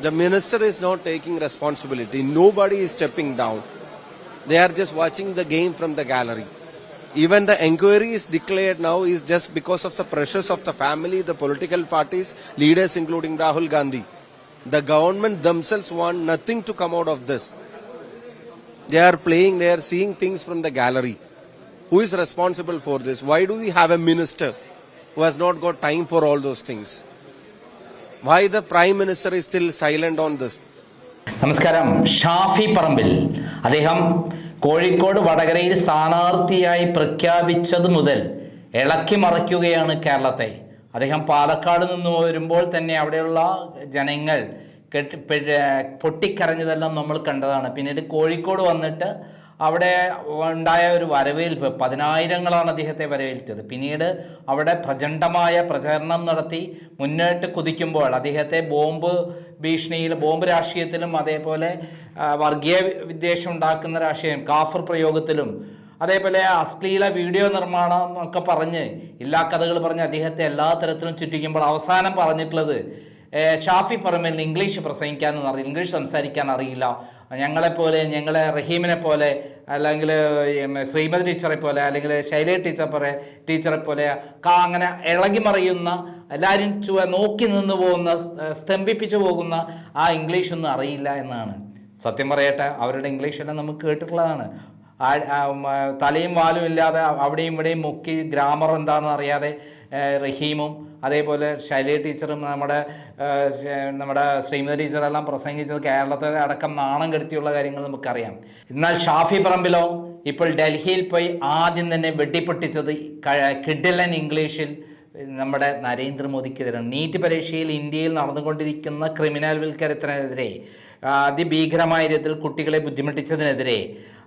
The minister is not taking responsibility. Nobody is stepping down. They are just watching the game from the gallery. Even the inquiry is declared now is just because of the pressures of the family, the political parties, leaders including Rahul Gandhi. The government themselves want nothing to come out of this. They are playing, they are seeing things from the gallery. Who is responsible for this? Why do we have a minister who has not got time for all those things? Why the prime minister is still silent on this നമസ്കാരം. ഷാഫി പറമ്പിൽ അദ്ദേഹം കോഴിക്കോട് വടകരയിൽ സ്ഥാനാർത്ഥിയായി പ്രഖ്യാപിച്ചത് മുതൽ ഇളക്കി മറിക്കുകയാണ് കേരളത്തെ. അദ്ദേഹം പാലക്കാട് നിന്ന് വരുമ്പോൾ തന്നെ അവിടെയുള്ള ജനങ്ങൾ കെട്ടി പൊട്ടിക്കരഞ്ഞതെല്ലാം നമ്മൾ കണ്ടതാണ്. പിന്നീട് കോഴിക്കോട് വന്നിട്ട് അവിടെ ഉണ്ടായ ഒരു വരവേൽപ്പ് പതിനായിരങ്ങളാണ് അദ്ദേഹത്തെ വരവേൽറ്റത് പിന്നീട് അവിടെ പ്രചണ്ഡമായ പ്രചരണം നടത്തി മുന്നോട്ട് കുതിക്കുമ്പോൾ അദ്ദേഹത്തെ ബോംബ് ഭീഷണിയിൽ ബോംബ് രാഷ്ട്രീയത്തിലും അതേപോലെ വർഗീയ വിദ്വേഷം ഉണ്ടാക്കുന്ന രാഷ്ട്രീയം കാഫർ പ്രയോഗത്തിലും അതേപോലെ അശ്ലീല വീഡിയോ നിർമ്മാണം ഒക്കെ പറഞ്ഞ് എല്ലാ കഥകൾ പറഞ്ഞ് അദ്ദേഹത്തെ എല്ലാ തരത്തിലും ചുറ്റിക്കുമ്പോൾ അവസാനം പറഞ്ഞിട്ടുള്ളത് ഷാഫി പറമ്പിൽ ഇംഗ്ലീഷ് പ്രസംഗിക്കാനൊന്നും അറിയില്ല ഇംഗ്ലീഷ് സംസാരിക്കാൻ അറിയില്ല ഞങ്ങളെപ്പോലെ ഞങ്ങളെ റഹീമിനെ പോലെ അല്ലെങ്കിൽ ശ്രീമതി ടീച്ചറെ പോലെ അല്ലെങ്കിൽ ശൈലേ ടീച്ചർ പോലെ ടീച്ചറെ പോലെ കാ അങ്ങനെ ഇളകി മറിയുന്ന എല്ലാവരും ചുവ നോക്കി നിന്ന് പോകുന്ന സ്തംഭിപ്പിച്ചു പോകുന്ന ആ ഇംഗ്ലീഷൊന്നും അറിയില്ല എന്നാണ്. സത്യം പറയട്ടെ അവരുടെ ഇംഗ്ലീഷെല്ലാം നമുക്ക് കേട്ടിട്ടുള്ളതാണ്. തലയും വാലും ഇല്ലാതെ അവിടെയും ഇവിടെയും മുക്കി ഗ്രാമർ എന്താണെന്ന് അറിയാതെ റഹീമും അതേപോലെ ശൈലി ടീച്ചറും നമ്മുടെ നമ്മുടെ ശ്രീമതി ടീച്ചറെല്ലാം പ്രസംഗിച്ചത് കേരളത്തെ അടക്കം നാണം കെടുത്തിയുള്ള കാര്യങ്ങൾ നമുക്കറിയാം. എന്നാൽ ഷാഫി പറമ്പിലോ ഇപ്പോൾ ഡൽഹിയിൽ പോയി ആദ്യം തന്നെ വെട്ടിപ്പൊട്ടിച്ചത് കിഡിലൻ ഇംഗ്ലീഷിൽ നമ്മുടെ നരേന്ദ്രമോദിക്കെതിരാണ് നീറ്റ് പരീക്ഷയിൽ ഇന്ത്യയിൽ നടന്നുകൊണ്ടിരിക്കുന്ന ക്രിമിനൽ വിൽക്കരത്തിനെതിരെ അതിഭീകരമായ രീതിയിൽ കുട്ടികളെ ബുദ്ധിമുട്ടിച്ചതിനെതിരെ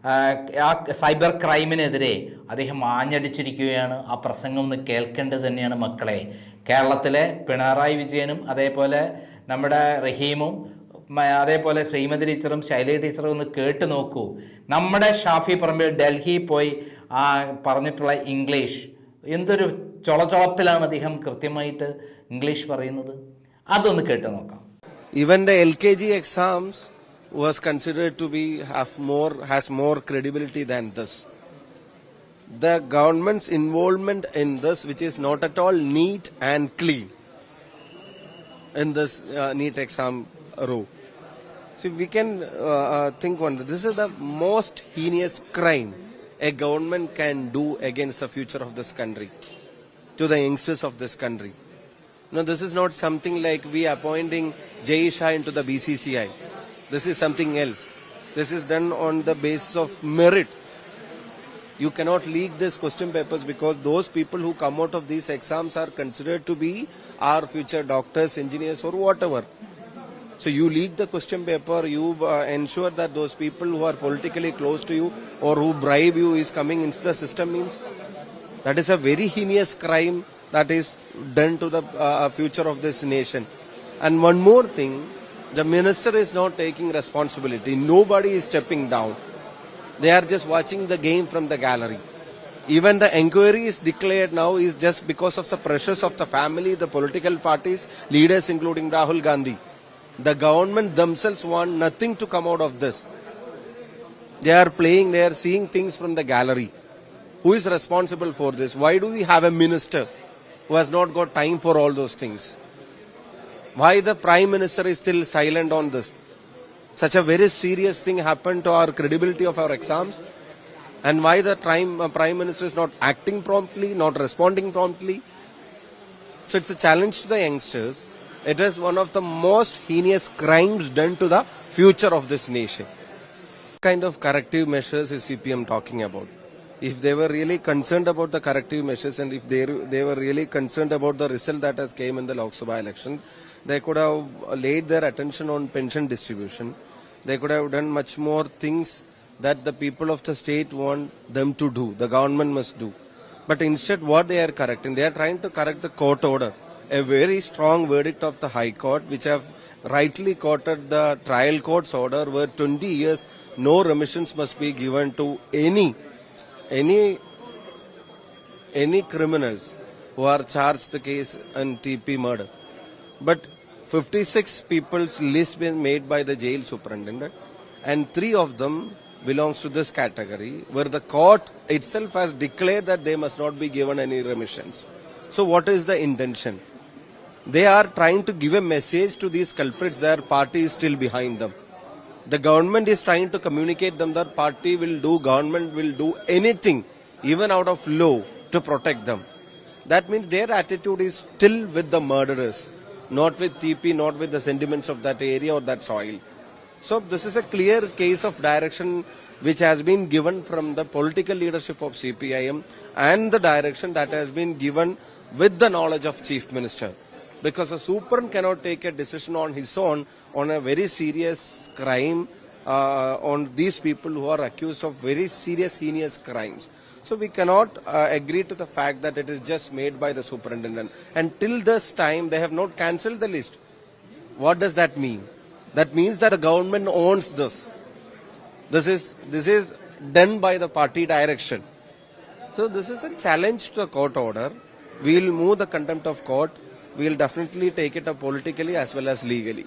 ആ, സൈബർ ക്രൈമിനെതിരെ അദ്ദേഹം ആഞ്ഞടിച്ചിരിക്കുകയാണ്. ആ പ്രസംഗം ഒന്ന് കേൾക്കേണ്ടത് തന്നെയാണ് മക്കളെ. കേരളത്തിലെ പിണറായി വിജയനും അതേപോലെ നമ്മുടെ റഹീമും അതേപോലെ ശ്രീമതി ടീച്ചറും ശൈല ടീച്ചറും ഒന്ന് കേട്ട് നോക്കൂ. നമ്മുടെ ഷാഫി പറമ്പിൽ ഡൽഹി പോയി പറഞ്ഞിട്ടുള്ള ഇംഗ്ലീഷ് എന്തൊരു ചൊളചൊളപ്പിലാണ് അദ്ദേഹം കൃത്യമായിട്ട് ഇംഗ്ലീഷ് പറയുന്നത്? അതൊന്ന് കേട്ട് നോക്കാം. ഇവന്റെ L K G exams was considered to be have more has more credibility than this. The government's involvement in this, which is not at all neat and clean, in this uh, neat exam row. So we can uh, uh, think one. This is the most heinous crime a government can do against the future of this country, to the youngsters of this country. No, this is not something like we appointing Jay Shah into the BCCI. This is something else. This is done on the basis of merit. You cannot leak these question papers because those people who come out of these exams are considered to be our future doctors, engineers, or whatever. So you leak the question paper, you uh, ensure that those people who are politically close to you or who bribe you is coming into the system means that is a very heinous crime that is done to the uh, future of this nation. And one more thing, the minister is not taking responsibility. Nobody is stepping down. They are just watching the game from the gallery. Even the inquiry is declared now is just because of the pressures of the family, the political parties, leaders including Rahul Gandhi. The government themselves want nothing to come out of this. They are playing, they are seeing things from the gallery. Who is responsible for this? Why do we have a minister who has not got time for all those things? Why the prime minister is still silent on this? Such a very serious thing happened to our credibility of our exams. And why the prime, uh, prime minister is not acting promptly, not responding promptly? So it's a challenge to the youngsters. It is one of the most heinous crimes done to the future of this nation. What kind of corrective measures is CPM talking about? If they were really concerned about the corrective measures and if they, they were really concerned about the result that has came in the Lok Sabha election, they could have laid their attention on pension distribution. They could have done much more things that the people of the state want them to do, the government must do. But instead, what they are correcting, they are trying to correct the court order, a very strong verdict of the High Court, which have rightly quoted the trial court's order, where 20 years no remissions must be given to any any any criminals who are charged the case in TP murder. But 56 people's list been made by the jail superintendent and three of them belongs to this category where the court itself has declared that they must not be given any remissions. So what is the intention? They are trying to give a message to these culprits their party is still behind them. The government is trying to communicate them that party will do, government will do anything, even out of law, to protect them. That means their attitude is still with the murderers, not with TP, not with the sentiments of that area or that soil. So this is a clear case of direction which has been given from the political leadership of CPIM and the direction that has been given with the knowledge of Chief Minister. Because a super cannot take a decision on his own on a very serious crime uh, on these people who are accused of very serious heinous crimes. So we cannot uh, agree to the fact that it is just made by the superintendent. And till this time, they have not cancelled the list. What does that mean? That means that the government owns this. This is this is done by the party direction. So this is a challenge to the court order. We will move the contempt of court. We will definitely take it up politically as well as legally.